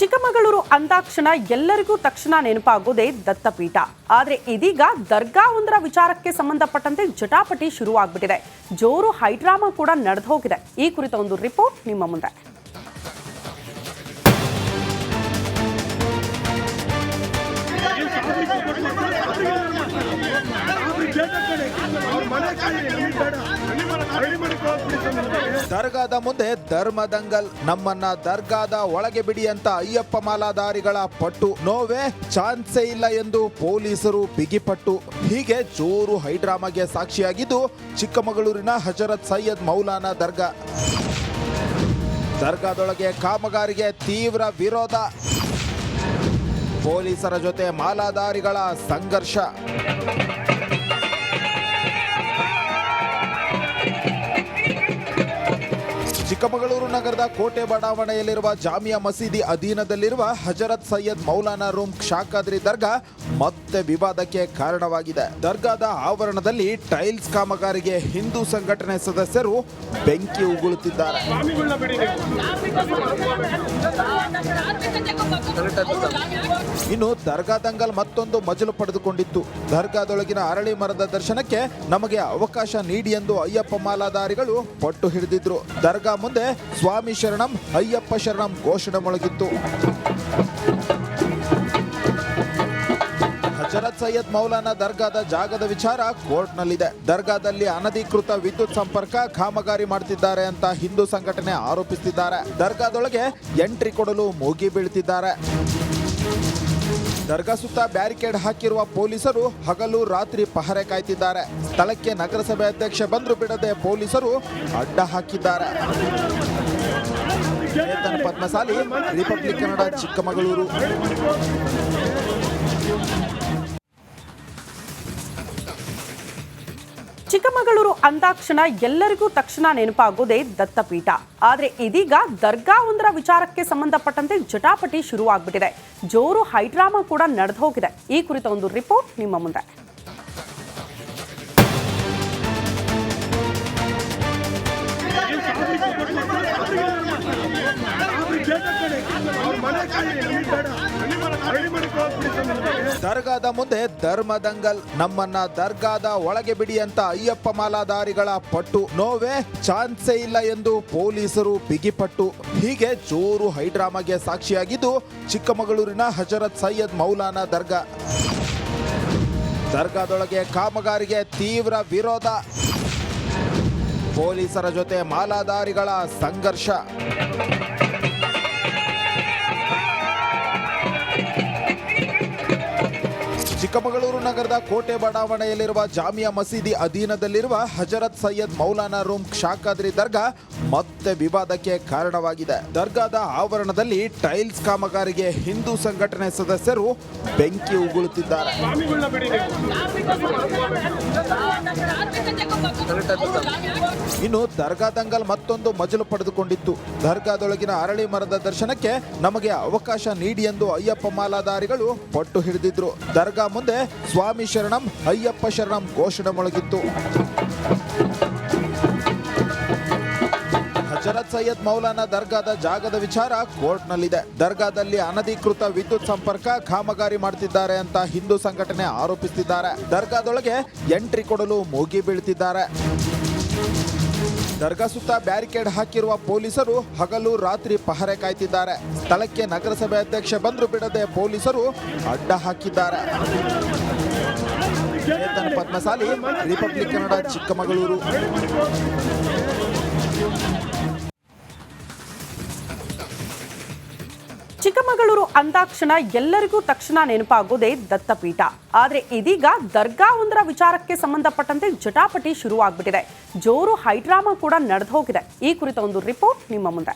ಚಿಕ್ಕಮಗಳೂರು ಅಂದಾಕ್ಷಣ ಎಲ್ಲರಿಗೂ ತಕ್ಷಣ ನೆನಪಾಗೋದೇ ದತ್ತಪೀಠ. ಆದರೆ ಇದೀಗ ದರ್ಗಾ ಒಂದರ ವಿಚಾರಕ್ಕೆ ಸಂಬಂಧಪಟ್ಟಂತೆ ಜಟಾಪಟಿ ಶುರುವಾಗ್ಬಿಟ್ಟಿದೆ. ಜೋರು ಹೈಡ್ರಾಮಾ ಕೂಡ ನಡೆದು ಹೋಗಿದೆ ಈ ಕುರಿತ ಒಂದು ರಿಪೋರ್ಟ್ ನಿಮ್ಮ ಮುಂದೆ. ದರ್ಗಾದ ಮುಂದೆ ಧರ್ಮದಂಗಲ್. ನಮ್ಮನ್ನ ದರ್ಗಾದ ಒಳಗೆ ಬಿಡಿ ಅಂತ ಅಯ್ಯಪ್ಪ ಮಾಲಾಧಾರಿಗಳ ಪಟ್ಟು. ನೋವೇ, ಚಾನ್ಸೇ ಇಲ್ಲ ಎಂದು ಪೊಲೀಸರು ಬಿಗಿಪಟ್ಟು. ಹೀಗೆ ಜೋರು ಹೈಡ್ರಾಮಾಗೆ ಸಾಕ್ಷಿಯಾಗಿದ್ದು ಚಿಕ್ಕಮಗಳೂರಿನ ಹಜರತ್ ಸೈಯದ್ ಮೌಲಾನಾ ದರ್ಗಾ. ದರ್ಗಾದೊಳಗೆ ಕಾಮಗಾರಿಗೆ ತೀವ್ರ ವಿರೋಧ. ಪೊಲೀಸರ ಜೊತೆ ಮಾಲಾಧಾರಿಗಳ ಸಂಘರ್ಷ. ಚಿಕ್ಕಮಗಳೂರು ನಗರದ ಕೋಟೆ ಬಡಾವಣೆಯಲ್ಲಿರುವ ಜಾಮಿಯಾ ಮಸೀದಿ ಅಧೀನದಲ್ಲಿರುವ ಹಜರತ್ ಸೈಯದ್ ಮೌಲಾನಾ ರೂಮ್ ಶಾಖಾದ್ರಿ ದರ್ಗಾ ಮತ್ತೆ ವಿವಾದಕ್ಕೆ ಕಾರಣವಾಗಿದೆ. ದರ್ಗಾದ ಆವರಣದಲ್ಲಿ ಟೈಲ್ಸ್ ಕಾಮಗಾರಿಗೆ ಹಿಂದೂ ಸಂಘಟನೆ ಸದಸ್ಯರು ಬೆಂಕಿ ಉಗುಳುತ್ತಿದ್ದಾರೆ. ಇನ್ನು ದರ್ಗಾ ದಂಗಲ್ ಮತ್ತೊಂದು ಮಜಲು ಪಡೆದುಕೊಂಡಿತ್ತು. ದರ್ಗಾದೊಳಗಿನ ಅರಳಿ ಮರದ ದರ್ಶನಕ್ಕೆ ನಮಗೆ ಅವಕಾಶ ನೀಡಿ ಎಂದು ಅಯ್ಯಪ್ಪ ಮಾಲಾಧಾರಿಗಳು ಪಟ್ಟು ಹಿಡಿದಿದ್ರು. ದರ್ಗಾ ಮುಂದೆ ಸ್ವಾಮಿ ಶರಣಂ, ಅಯ್ಯಪ್ಪ ಶರಣಂ ಘೋಷಣೆ ಮೊಳಗಿತ್ತು. ಹಜರತ್ ಸೈಯದ್ ಮೌಲಾನ ದರ್ಗಾದ ಜಾಗದ ವಿಚಾರ ಕೋರ್ಟ್ನಲ್ಲಿದೆ. ದರ್ಗಾದಲ್ಲಿ ಅನಧಿಕೃತ ವಿದ್ಯುತ್ ಸಂಪರ್ಕ ಕಾಮಗಾರಿ ಮಾಡ್ತಿದ್ದಾರೆ ಅಂತ ಹಿಂದೂ ಸಂಘಟನೆ ಆರೋಪಿಸುತ್ತಿದ್ದಾರೆ ದರ್ಗಾದೊಳಗೆ ಎಂಟ್ರಿ ಕೊಡಲು ಮೂಗಿ ಬೀಳ್ತಿದ್ದಾರೆ. ದರ್ಗಾ ಸುತ್ತ ಬ್ಯಾರಿಕೇಡ್ ಹಾಕಿರುವ ಪೊಲೀಸರು ಹಗಲು ರಾತ್ರಿ ಪಹರೆ ಕಾಯ್ತಿದ್ದಾರೆ. ಸ್ಥಳಕ್ಕೆ ನಗರಸಭೆ ಅಧ್ಯಕ್ಷ ಬಂದ್ರು ಬಿಡದೆ ಪೊಲೀಸರು ಅಡ್ಡ ಹಾಕಿದ್ದಾರೆ. ಚೇತನ್ ಪದ್ಮಸಾಲಿ, ರಿಪಬ್ಲಿಕ್ ಕನ್ನಡ, ಚಿಕ್ಕಮಗಳೂರು. ಚಿಕ್ಕಮಗಳೂರು ಅಂದಾಕ್ಷಣ ಎಲ್ಲರಿಗೂ ತಕ್ಷಣ ನೆನಪಾಗೋದೇ ದತ್ತಪೀಠ. ಆದರೆ ಇದೀಗ ದರ್ಗಾ ಒಂದರ ವಿಚಾರಕ್ಕೆ ಸಂಬಂಧಪಟ್ಟಂತೆ ಜಟಾಪಟಿ ಶುರುವಾಗ್ಬಿಟ್ಟಿದೆ. ಜೋರು ಹೈಡ್ರಾಮಾ ಕೂಡ ನಡೆದು ಹೋಗಿದೆ ಈ ಕುರಿತ ಒಂದು ರಿಪೋರ್ಟ್ ನಿಮ್ಮ ಮುಂದೆ. ದರ್ಗಾದ ಮುಂದೆ ಧರ್ಮದಂಗಲ್, ನಮ್ಮನ್ನ ದರ್ಗಾದ ಒಳಗೆ ಬಿಡಿ ಅಂತ ಅಯ್ಯಪ್ಪ ಮಾಲಾಧಾರಿಗಳ ಪಟ್ಟು. ನೋವೇ, ಚಾನ್ಸೇ ಇಲ್ಲ ಎಂದು ಪೊಲೀಸರು ಬಿಗಿಪಟ್ಟು. ಹೀಗೆ ಜೋರು ಹೈಡ್ರಾಮಾಗೆ ಸಾಕ್ಷಿಯಾಗಿದ್ದು ಚಿಕ್ಕಮಗಳೂರಿನ ಹಜರತ್ ಸೈಯದ್ ಮೌಲಾನಾ ದರ್ಗಾ. ದರ್ಗಾದೊಳಗೆ ಕಾಮಗಾರಿಗೆ ತೀವ್ರ ವಿರೋಧ. ಪೊಲೀಸರ ಜೊತೆ ಮಾಲಾಧಾರಿಗಳ ಸಂಘರ್ಷ. ಚಿಕ್ಕಮಗಳೂರು ನಗರದ ಕೋಟೆ ಬಡಾವಣೆಯಲ್ಲಿರುವ ಜಾಮಿಯಾ ಮಸೀದಿ ಅಧೀನದಲ್ಲಿರುವ ಹಜರತ್ ಸೈಯದ್ ಮೌಲಾನಾ ರೂಮ್ ಶಾಖಾದ್ರಿ ದರ್ಗಾ ಮತ್ತೆ ವಿವಾದಕ್ಕೆ ಕಾರಣವಾಗಿದೆ. ದರ್ಗಾದ ಆವರಣದಲ್ಲಿ ಟೈಲ್ಸ್ ಕಾಮಗಾರಿಗೆ ಹಿಂದೂ ಸಂಘಟನೆ ಸದಸ್ಯರು ಬೆಂಕಿ ಉಗುಳುತ್ತಿದ್ದಾರೆ. ಇನ್ನು ದರ್ಗಾ ದಂಗಲ್ ಮತ್ತೊಂದು ಮಜಲು ಪಡೆದುಕೊಂಡಿತ್ತು. ದರ್ಗಾದೊಳಗಿನ ಅರಳಿ ಮರದ ದರ್ಶನಕ್ಕೆ ನಮಗೆ ಅವಕಾಶ ನೀಡಿ ಎಂದು ಅಯ್ಯಪ್ಪ ಮಾಲಾಧಾರಿಗಳು ಪಟ್ಟು ಹಿಡಿದಿದ್ರು. ದರ್ಗಾ ಮುಂದೆ ಸ್ವಾಮಿ ಶರಣಂ, ಅಯ್ಯಪ್ಪ ಶರಣಂ ಘೋಷಣೆ ಮೊಳಗಿತ್ತು. ಹಜರತ್ ಸೈಯದ್ ಮೌಲಾನಾ ದರ್ಗಾದ ಜಾಗದ ವಿಚಾರ ಕೋರ್ಟ್ನಲ್ಲಿದೆ. ದರ್ಗಾದಲ್ಲಿ ಅನಧಿಕೃತ ವಿದ್ಯುತ್ ಸಂಪರ್ಕ ಕಾಮಗಾರಿ ಮಾಡ್ತಿದ್ದಾರೆ ಅಂತ ಹಿಂದೂ ಸಂಘಟನೆ ಆರೋಪಿಸುತ್ತಿದ್ದಾರೆ ದರ್ಗಾದೊಳಗೆ ಎಂಟ್ರಿ ಕೊಡಲು ಮೂಗಿ ಬೀಳ್ತಿದ್ದಾರೆ. ದರ್ಗಾ ಸುತ್ತ ಬ್ಯಾರಿಕೇಡ್ ಹಾಕಿರುವ ಪೊಲೀಸರು ಹಗಲು ರಾತ್ರಿ ಪಹರೆ ಕಾಯ್ತಿದ್ದಾರೆ. ಸ್ಥಳಕ್ಕೆ ನಗರಸಭೆ ಅಧ್ಯಕ್ಷ ಬಂದ್ರು ಬಿಡದೆ ಪೊಲೀಸರು ಅಡ್ಡ ಹಾಕಿದ್ದಾರೆ. ಪದ್ಮಸಾಲಿ, ರಿಪಬ್ಲಿಕ್ ಕನ್ನಡ ಚಿಕ್ಕಮಗಳೂರು. ಚಿಕ್ಕಮಗಳೂರು ಅಂದಾಕ್ಷಣ ಎಲ್ಲರಿಗೂ ತಕ್ಷಣ ನೆನಪಾಗೋದೇ ದತ್ತಪೀಠ. ಆದ್ರೆ ಇದೀಗ ದರ್ಗಾ ಒಂದರ ವಿಚಾರಕ್ಕೆ ಸಂಬಂಧಪಟ್ಟಂತೆ ಜಟಾಪಟಿ ಶುರುವಾಗ್ಬಿಟ್ಟಿದೆ. ಜೋರು ಹೈಡ್ರಾಮಾ ಕೂಡ ನಡೆದು ಹೋಗಿದೆ. ಈ ಕುರಿತ ಒಂದು ರಿಪೋರ್ಟ್ ನಿಮ್ಮ ಮುಂದೆ.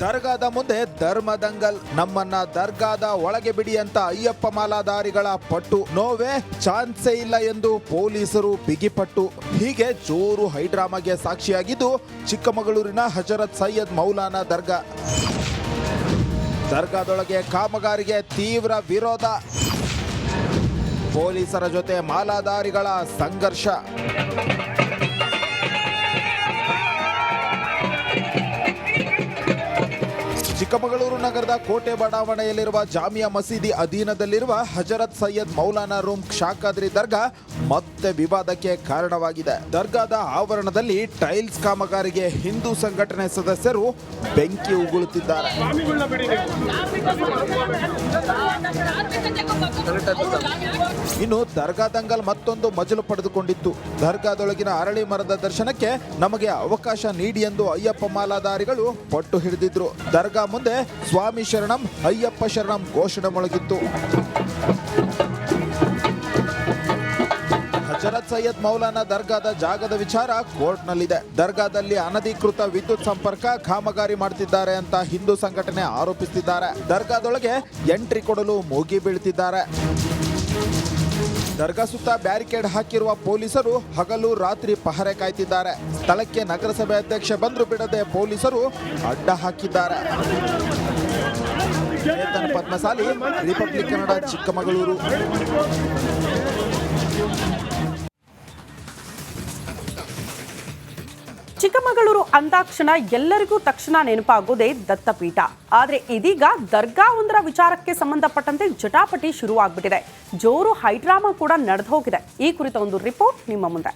ದರ್ಗಾದ ಮುಂದೆ ಧರ್ಮದಂಗಲ್, ನಮ್ಮನ್ನ ದರ್ಗಾದ ಒಳಗೆ ಬಿಡಿ ಅಂತ ಅಯ್ಯಪ್ಪ ಮಾಲಾಧಾರಿಗಳ ಪಟ್ಟು. ನೋವೇ, ಚಾನ್ಸೇ ಇಲ್ಲ ಎಂದು ಪೊಲೀಸರು ಬಿಗಿಪಟ್ಟು. ಹೀಗೆ ಜೋರು ಹೈಡ್ರಾಮಾಗೆ ಸಾಕ್ಷಿಯಾಗಿದ್ದು ಚಿಕ್ಕಮಗಳೂರಿನ ಹಜರತ್ ಸೈಯದ್ ಮೌಲಾನಾ ದರ್ಗಾ. ದರ್ಗಾದೊಳಗೆ ಕಾಮಗಾರಿಗೆ ತೀವ್ರ ವಿರೋಧ. ಪೊಲೀಸರ ಜೊತೆ ಮಾಲಾಧಾರಿಗಳ ಸಂಘರ್ಷ. ಚಿಕ್ಕಮಗಳೂರು ನಗರದ ಕೋಟೆ ಬಡಾವಣೆಯಲ್ಲಿರುವ ಜಾಮಿಯಾ ಮಸೀದಿ ಅಧೀನದಲ್ಲಿರುವ ಹಜರತ್ ಸೈಯದ್ ಮೌಲಾನಾ ರೂಮ್ ಶಾಖಾದ್ರಿ ದರ್ಗಾ ಮತ್ತೆ ವಿವಾದಕ್ಕೆ ಕಾರಣವಾಗಿದೆ. ದರ್ಗಾದ ಆವರಣದಲ್ಲಿ ಟೈಲ್ಸ್ ಕಾಮಗಾರಿಗೆ ಹಿಂದೂ ಸಂಘಟನೆ ಸದಸ್ಯರು ಬೆಂಕಿ ಉಗುಳುತ್ತಿದ್ದಾರೆ. ಇನ್ನು ದರ್ಗಾ ದಂಗಲ್ ಮತ್ತೊಂದು ಮಜಲು ಪಡೆದುಕೊಂಡಿತ್ತು. ದರ್ಗಾದೊಳಗಿನ ಅರಳಿ ಮರದ ದರ್ಶನಕ್ಕೆ ನಮಗೆ ಅವಕಾಶ ನೀಡಿ ಎಂದು ಅಯ್ಯಪ್ಪ ಮಾಲಾಧಾರಿಗಳು ಪಟ್ಟು ಹಿಡಿದಿದ್ರು. ದರ್ಗಾ ಮುಂದೆ ಸ್ವಾಮಿ ಶರಣಂ, ಅಯ್ಯಪ್ಪ ಶರಣಂ ಘೋಷಣೆ ಮೊಳಗಿತ್ತು. ಹಜರತ್ ಸೈಯದ್ ಮೌಲಾನ ದರ್ಗಾದ ಜಾಗದ ವಿಚಾರ ಕೋರ್ಟ್ನಲ್ಲಿದೆ. ದರ್ಗಾದಲ್ಲಿ ಅನಧಿಕೃತ ವಿದ್ಯುತ್ ಸಂಪರ್ಕ ಕಾಮಗಾರಿ ಮಾಡ್ತಿದ್ದಾರೆ ಅಂತ ಹಿಂದೂ ಸಂಘಟನೆ ಆರೋಪಿಸುತ್ತಿದ್ದಾರೆ ದರ್ಗಾದೊಳಗೆ ಎಂಟ್ರಿ ಕೊಡಲು ಮೂಗಿ ಬೀಳ್ತಿದ್ದಾರೆ. ದರ್ಗಾ ಸುತ್ತ ಬ್ಯಾರಿಕೇಡ್ ಹಾಕಿರುವ ಪೊಲೀಸರು ಹಗಲು ರಾತ್ರಿ ಪಹರೆ ಕಾಯ್ತಿದ್ದಾರೆ. ಸ್ಥಳಕ್ಕೆ ನಗರಸಭೆ ಅಧ್ಯಕ್ಷ ಬಂದ್ರು ಬಿಡದೆ ಪೊಲೀಸರು ಅಡ್ಡ ಹಾಕಿದ್ದಾರೆ. ಚೇತನ್ ಪದ್ಮಸಾಲಿ, ರಿಪಬ್ಲಿಕ್ ಕನ್ನಡ ಚಿಕ್ಕಮಗಳೂರು. ಚಿಕ್ಕಮಗಳೂರು ಅಂದಾಕ್ಷಣ ಎಲ್ಲರಿಗೂ ತಕ್ಷಣ ನೆನಪಾಗೋದೇ ದತ್ತಪೀಠ. ಆದರೆ ಇದೀಗ ದರ್ಗಾ ಒಂದರ ವಿಚಾರಕ್ಕೆ ಸಂಬಂಧಪಟ್ಟಂತೆ ಜಟಾಪಟಿ ಶುರುವಾಗ್ಬಿಟ್ಟಿದೆ. ಜೋರು ಹೈಡ್ರಾಮಾ ಕೂಡ ನಡೆದು ಹೋಗಿದೆ. ಈ ಕುರಿತ ಒಂದು ರಿಪೋರ್ಟ್ ನಿಮ್ಮ ಮುಂದೆ.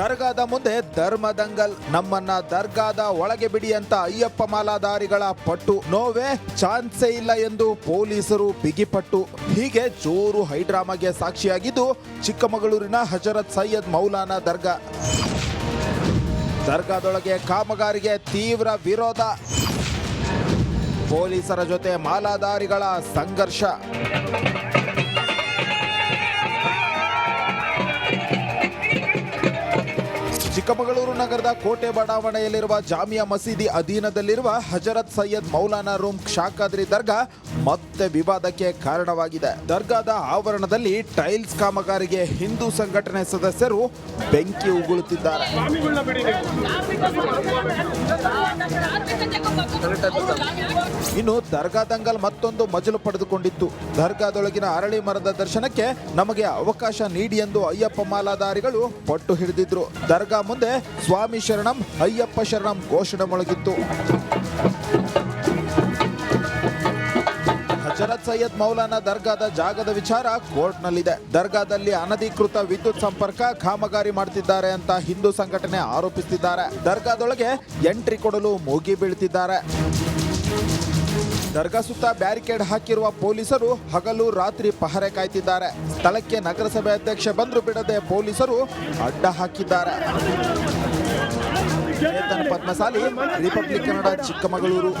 ದರ್ಗಾದ ಮುಂದೆ ಧರ್ಮ ದಂಗಲ್ ನಮ್ಮನ್ನ ದರ್ಗಾದ ಒಳಗೆ ಬಿಡಿ ಅಂತ ಅಯ್ಯಪ್ಪ ಮಾಲಾಧಾರಿಗಳ ಪಟ್ಟು. ನೋವೇ, ಚಾನ್ಸೇ ಇಲ್ಲ ಎಂದು ಪೊಲೀಸರು ಬಿಗಿಪಟ್ಟು. ಹೀಗೆ ಜೋರು ಹೈಡ್ರಾಮಾಗೆ ಸಾಕ್ಷಿಯಾಗಿದ್ದು ಚಿಕ್ಕಮಗಳೂರಿನ ಹಜರತ್ ಸೈಯದ್ ಮೌಲಾನಾ ದರ್ಗಾ. ದರ್ಗಾದೊಳಗೆ ಕಾಮಗಾರಿಗೆ ತೀವ್ರ ವಿರೋಧ. ಪೊಲೀಸರ ಜೊತೆ ಮಾಲಾಧಾರಿಗಳ ಸಂಘರ್ಷ. ಚಿಕ್ಕಮಗಳೂರು ನಗರದ ಕೋಟೆ ಬಡಾವಣೆಯಲ್ಲಿರುವ ಜಾಮಿಯಾ ಮಸೀದಿ ಅಧೀನದಲ್ಲಿರುವ ಹಜರತ್ ಸೈಯದ್ ಮೌಲಾನಾ ರೂಮ್ ಶಾಖಾದ್ರಿ ದರ್ಗಾ ಮತ್ತೆ ವಿವಾದಕ್ಕೆ ಕಾರಣವಾಗಿದೆ. ದರ್ಗಾದ ಆವರಣದಲ್ಲಿ ಟೈಲ್ಸ್ ಕಾಮಗಾರಿಗೆ ಹಿಂದೂ ಸಂಘಟನೆ ಸದಸ್ಯರು ಬೆಂಕಿ ಉಗುಳುತ್ತಿದ್ದಾರೆ. ಇನ್ನು ದರ್ಗಾ ದಂಗಲ್ ಮತ್ತೊಂದು ಮಜಲು ಪಡೆದುಕೊಂಡಿತ್ತು. ದರ್ಗಾದೊಳಗಿನ ಅರಳಿ ಮರದ ದರ್ಶನಕ್ಕೆ ನಮಗೆ ಅವಕಾಶ ನೀಡಿ ಎಂದು ಅಯ್ಯಪ್ಪ ಮಾಲಾಧಾರಿಗಳು ಪಟ್ಟು ಹಿಡಿದಿದ್ರು. ದರ್ಗಾ ಮುಂದೆ ಸ್ವಾಮಿ ಶರಣಂ, ಅಯ್ಯಪ್ಪ ಶರಣಂ ಘೋಷಣೆ ಮೊಳಗಿತ್ತು ಹಜರತ್ ಸೈಯದ್ ಮೌಲಾನ ದರ್ಗಾದ ಜಾಗದ ವಿಚಾರ ಕೋರ್ಟ್ನಲ್ಲಿದೆ. ದರ್ಗಾದಲ್ಲಿ ಅನಧಿಕೃತ ವಿದ್ಯುತ್ ಸಂಪರ್ಕ ಕಾಮಗಾರಿ ಮಾಡ್ತಿದ್ದಾರೆ ಅಂತ ಹಿಂದೂ ಸಂಘಟನೆ ಆರೋಪಿಸುತ್ತಿದ್ದಾರೆ ದರ್ಗಾದೊಳಗೆ ಎಂಟ್ರಿ ಕೊಡಲು ಮೂಗಿ ಬೀಳ್ತಿದ್ದಾರೆ. ದರ್ಗಾ ಸುತ್ತ ಬ್ಯಾರಿಕೇಡ್ ಹಾಕಿರುವ ಪೊಲೀಸರು ಹಗಲು ರಾತ್ರಿ ಪಹರೆ ಕಾಯ್ತಿದ್ದಾರೆ. ಸ್ಥಳಕ್ಕೆ ನಗರಸಭೆ ಅಧ್ಯಕ್ಷ ಬಂದ್ರು ಬಿಡದೆ ಪೊಲೀಸರು ಅಡ್ಡ ಹಾಕಿದ್ದಾರೆ. ಚೇತನ್ ಪದ್ಮಸಾಲಿ, ರಿಪಬ್ಲಿಕ್ ಕನ್ನಡ, ಚಿಕ್ಕಮಗಳೂರು.